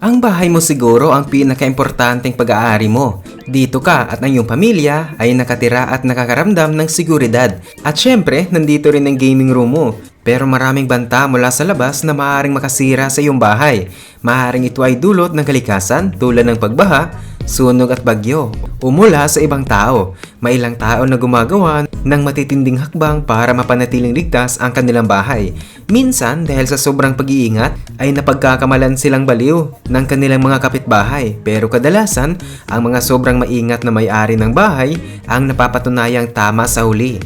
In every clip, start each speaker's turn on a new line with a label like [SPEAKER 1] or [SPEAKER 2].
[SPEAKER 1] Ang bahay mo siguro ang pinaka-importanteng pag-aari mo. Dito ka at ang iyong pamilya ay nakatira at nakakaramdam ng seguridad. At syempre, nandito rin ang gaming room mo. Pero maraming banta mula sa labas na maaaring makasira sa iyong bahay. Maaaring ito ay dulot ng kalikasan tulad ng pagbaha, sunog at bagyo o mula sa ibang tao. May ilang tao na gumagawa ng matitinding hakbang para mapanatiling ligtas ang kanilang bahay. Minsan dahil sa sobrang pag-iingat ay napagkakamalan silang baliw ng kanilang mga kapitbahay pero kadalasan ang mga sobrang maingat na may-ari ng bahay ang napapatunayang tama sa huli.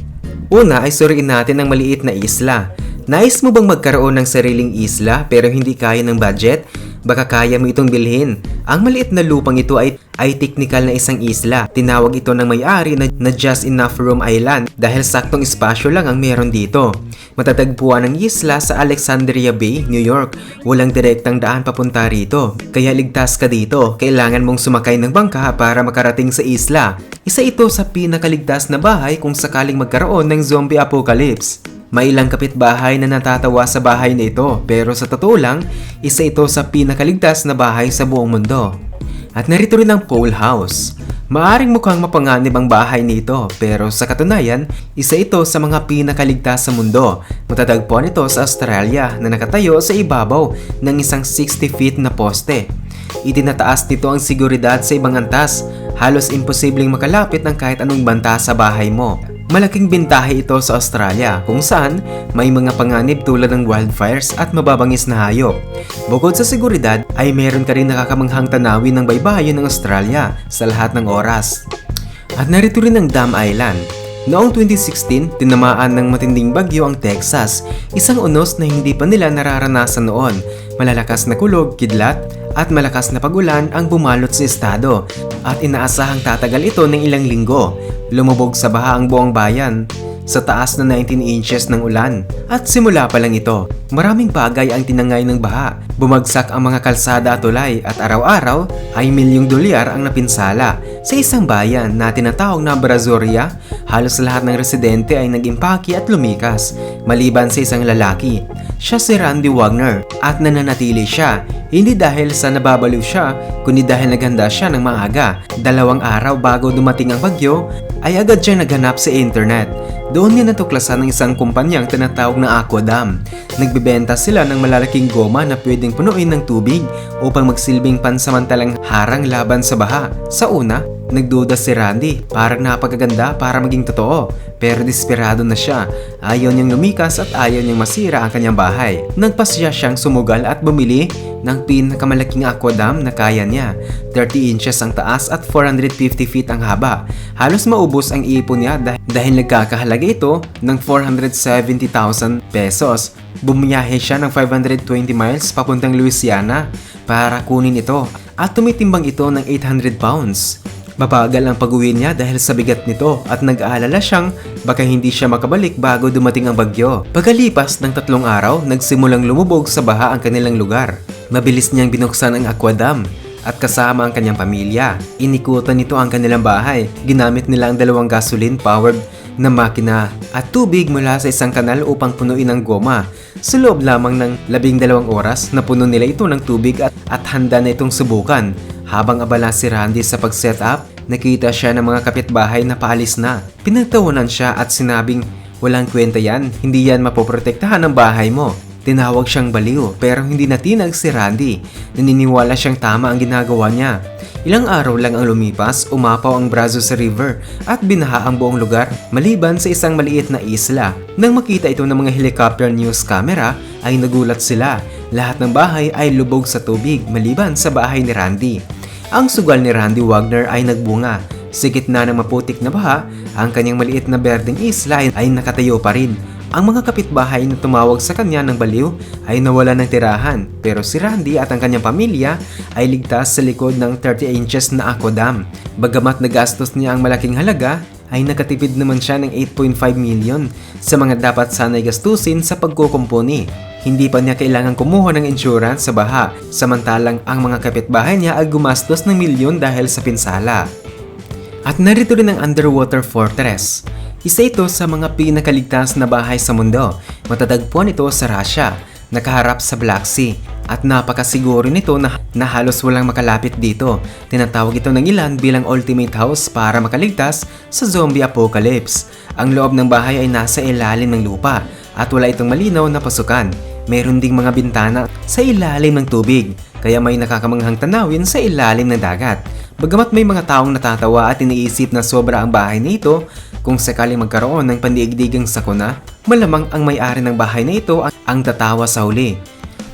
[SPEAKER 1] Una ay suriin natin ang maliit na isla. Nais mo bang magkaroon ng sariling isla pero hindi kaya ng budget? Baka kaya mo itong bilhin. Ang maliit na lupang ito ay, ay technical na isang isla. Tinawag ito ng may-ari na, na Just Enough Room Island dahil saktong espasyo lang ang meron dito. Matatagpuan ang isla sa Alexandria Bay, New York. Walang direktang daan papunta rito. Kaya ligtas ka dito. Kailangan mong sumakay ng bangka para makarating sa isla. Isa ito sa pinakaligtas na bahay kung sakaling magkaroon ng zombie apocalypse. May ilang kapitbahay na natatawa sa bahay na ito pero sa totoo lang, isa ito sa pinakaligtas na bahay sa buong mundo. At narito rin ang pole house. Maaring mukhang mapanganib ang bahay nito pero sa katunayan, isa ito sa mga pinakaligtas sa mundo. Matatagpuan ito sa Australia na nakatayo sa ibabaw ng isang 60 feet na poste. Itinataas nito ang seguridad sa ibang antas. Halos imposibleng makalapit ng kahit anong banta sa bahay mo. Malaking bintahe ito sa Australia kung saan may mga panganib tulad ng wildfires at mababangis na hayop. Bukod sa seguridad ay meron ka rin nakakamanghang tanawin ng baybayin ng Australia sa lahat ng oras. At narito rin ang Dam Island. Noong 2016, tinamaan ng matinding bagyo ang Texas, isang unos na hindi pa nila nararanasan noon. Malalakas na kulog, kidlat, at malakas na pagulan ang bumalot sa estado at inaasahang tatagal ito ng ilang linggo. Lumubog sa baha ang buong bayan sa taas na 19 inches ng ulan. At simula pa lang ito, maraming bagay ang tinangay ng baha. Bumagsak ang mga kalsada at tulay at araw-araw ay milyong dolyar ang napinsala. Sa isang bayan na tinatawag na Brazoria, halos lahat ng residente ay nag-impake at lumikas, maliban sa isang lalaki. Siya si Randy Wagner at nananatili siya, hindi dahil sa nababaliw siya, kundi dahil naghanda siya ng maaga. Dalawang araw bago dumating ang bagyo, ay agad siyang naghanap sa internet. Doon niya natuklasan ng isang kumpanyang tinatawag na Aquadam. Nagbebenta sila ng malalaking goma na pwedeng punuin ng tubig upang magsilbing pansamantalang harang laban sa baha. Sa una, nagduda si Randy. Parang napagaganda para maging totoo. Pero desperado na siya. Ayaw niyang lumikas at ayaw niyang masira ang kanyang bahay. Nagpasya siyang sumugal at bumili ng pinakamalaking aquadam na kaya niya. 30 inches ang taas at 450 feet ang haba. Halos maubos ang ipon niya dah- dahil nagkakahalaga ito ng 470,000 pesos. Bumiyahe siya ng 520 miles papuntang Louisiana para kunin ito at tumitimbang ito ng 800 pounds. Mabagal ang pag-uwi niya dahil sa bigat nito at nag-aalala siyang baka hindi siya makabalik bago dumating ang bagyo. Pagkalipas ng tatlong araw, nagsimulang lumubog sa baha ang kanilang lugar. Mabilis niyang binuksan ang aquadam at kasama ang kanyang pamilya. Inikutan nito ang kanilang bahay. Ginamit nila ang dalawang gasoline-powered na makina at tubig mula sa isang kanal upang punuin ang goma. Sa loob lamang ng labing dalawang oras, napuno nila ito ng tubig at, at handa na itong subukan. Habang abala si Randy sa pag-set up, nakita siya ng mga kapitbahay na paalis na. Pinagtawanan siya at sinabing, walang kwenta yan, hindi yan mapoprotektahan ng bahay mo. Tinawag siyang baliw pero hindi natinag si Randy. Naniniwala siyang tama ang ginagawa niya. Ilang araw lang ang lumipas, umapaw ang Brazos River at binaha ang buong lugar maliban sa isang maliit na isla. Nang makita ito ng mga helicopter news camera ay nagulat sila. Lahat ng bahay ay lubog sa tubig maliban sa bahay ni Randy. Ang sugal ni Randy Wagner ay nagbunga. Sa gitna ng maputik na baha, ang kanyang maliit na berdeng isla ay nakatayo pa rin. Ang mga kapitbahay na tumawag sa kanya ng baliw ay nawala ng tirahan pero si Randy at ang kanyang pamilya ay ligtas sa likod ng 30 inches na aquadam. Bagamat nagastos niya ang malaking halaga, ay nakatipid naman siya ng 8.5 million sa mga dapat sanay gastusin sa pagkukumpuni. Hindi pa niya kailangan kumuha ng insurance sa baha, samantalang ang mga kapitbahay niya ay gumastos ng milyon dahil sa pinsala. At narito rin ang underwater fortress. Isa ito sa mga pinakaligtas na bahay sa mundo. Matatagpuan ito sa Russia, nakaharap sa Black Sea. at napakasiguro nito na, na halos walang makalapit dito. Tinatawag ito ng ilan bilang ultimate house para makaligtas sa zombie apocalypse. Ang loob ng bahay ay nasa ilalim ng lupa at wala itong malinaw na pasukan. Meron ding mga bintana sa ilalim ng tubig, kaya may nakakamanghang tanawin sa ilalim ng dagat. Bagamat may mga taong natatawa at iniisip na sobra ang bahay na ito, kung sakaling magkaroon ng pandiigdigang sakuna, malamang ang may-ari ng bahay na ito ang, tatawa sa huli.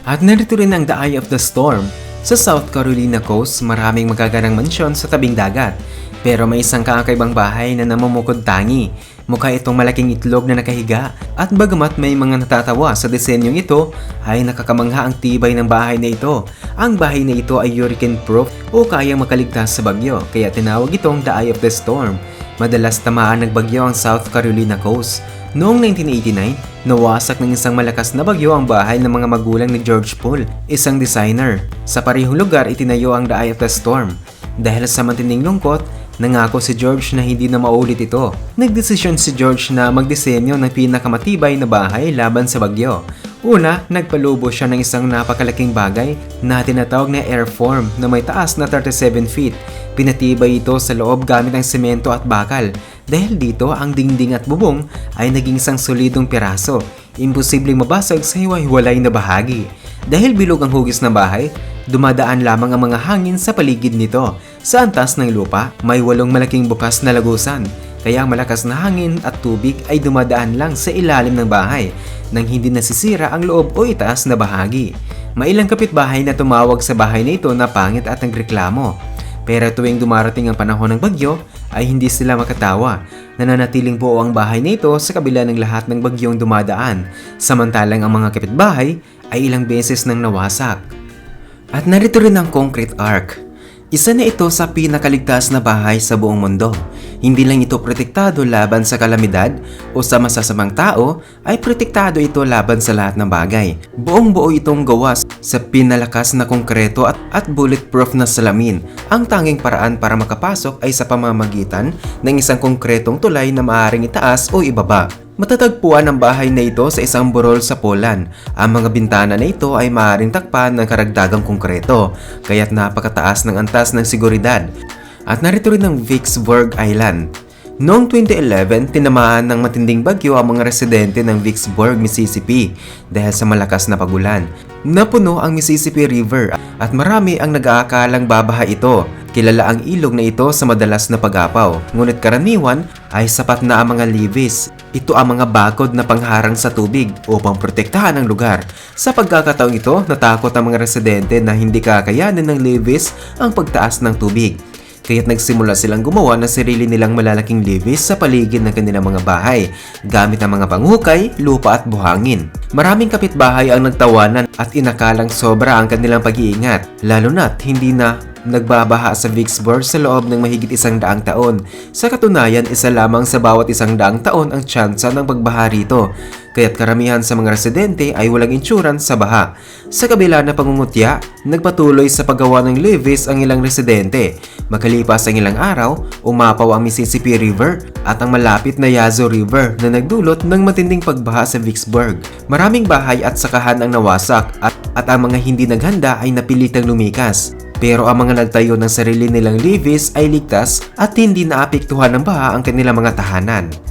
[SPEAKER 1] At narito rin ang The Eye of the Storm. Sa South Carolina coast, maraming magagarang mansyon sa tabing dagat. Pero may isang kakaibang bahay na namumukod tangi. Mukha itong malaking itlog na nakahiga at bagamat may mga natatawa sa disenyong ito, ay nakakamangha ang tibay ng bahay na ito. Ang bahay na ito ay hurricane proof o kayang makaligtas sa bagyo kaya tinawag itong The Eye of the Storm. Madalas tamaan ng bagyo ang South Carolina coast. Noong 1989, nawasak ng isang malakas na bagyo ang bahay ng mga magulang ni George Poole, isang designer. Sa parihong lugar itinayo ang The Eye of the Storm. Dahil sa matinding lungkot, nangako si George na hindi na maulit ito. Nagdesisyon si George na magdisenyo ng pinakamatibay na bahay laban sa bagyo. Una, nagpalubo siya ng isang napakalaking bagay na tinatawag na airform na may taas na 37 feet. Pinatibay ito sa loob gamit ng semento at bakal. Dahil dito, ang dingding at bubong ay naging isang solidong piraso. Imposibleng mabasag sa hiwa-hiwalay na bahagi. Dahil bilog ang hugis ng bahay, dumadaan lamang ang mga hangin sa paligid nito. Sa antas ng lupa, may walong malaking bukas na lagusan. Kaya ang malakas na hangin at tubig ay dumadaan lang sa ilalim ng bahay nang hindi nasisira ang loob o itaas na bahagi. May ilang kapitbahay na tumawag sa bahay na ito na pangit at nagreklamo. Pero tuwing dumarating ang panahon ng bagyo, ay hindi sila makatawa. Nananatiling buo ang bahay na ito sa kabila ng lahat ng bagyong dumadaan, samantalang ang mga kapitbahay ay ilang beses nang nawasak. At narito rin ang concrete arc. Isa na ito sa pinakaligtas na bahay sa buong mundo. Hindi lang ito protektado laban sa kalamidad o sa masasamang tao, ay protektado ito laban sa lahat ng bagay. Buong buo itong gawa sa pinalakas na konkreto at, at bulletproof na salamin. Ang tanging paraan para makapasok ay sa pamamagitan ng isang konkretong tulay na maaaring itaas o ibaba. Matatagpuan ang bahay na ito sa isang burol sa Poland. Ang mga bintana na ito ay maaaring takpan ng karagdagang konkreto, kaya't napakataas ng antas ng seguridad. At narito rin ang Vicksburg Island. Noong 2011, tinamaan ng matinding bagyo ang mga residente ng Vicksburg, Mississippi dahil sa malakas na pagulan. Napuno ang Mississippi River at marami ang nag-aakalang babaha ito. Kilala ang ilog na ito sa madalas na pagapaw, ngunit karaniwan ay sapat na ang mga levees. Ito ang mga bakod na pangharang sa tubig upang protektahan ang lugar. Sa pagkakataong ito, natakot ang mga residente na hindi kakayanin ng levees ang pagtaas ng tubig. Kaya't nagsimula silang gumawa ng sarili nilang malalaking levees sa paligid ng kanilang mga bahay gamit ang mga panghukay, lupa at buhangin. Maraming kapitbahay ang nagtawanan at inakalang sobra ang kanilang pag-iingat, lalo na't hindi na nagbabaha sa Vicksburg sa loob ng mahigit isang daang taon. Sa katunayan, isa lamang sa bawat isang daang taon ang tsansa ng pagbaha rito, kaya't karamihan sa mga residente ay walang insurance sa baha. Sa kabila na pangungutya, nagpatuloy sa paggawa ng levees ang ilang residente. Makalipas ang ilang araw, umapaw ang Mississippi River at ang malapit na Yazoo River na nagdulot ng matinding pagbaha sa Vicksburg. Maraming bahay at sakahan ang nawasak at, at ang mga hindi naghanda ay napilitang lumikas. Pero ang mga nagtayo ng sarili nilang levees ay ligtas at hindi naapektuhan ng baha ang kanilang mga tahanan.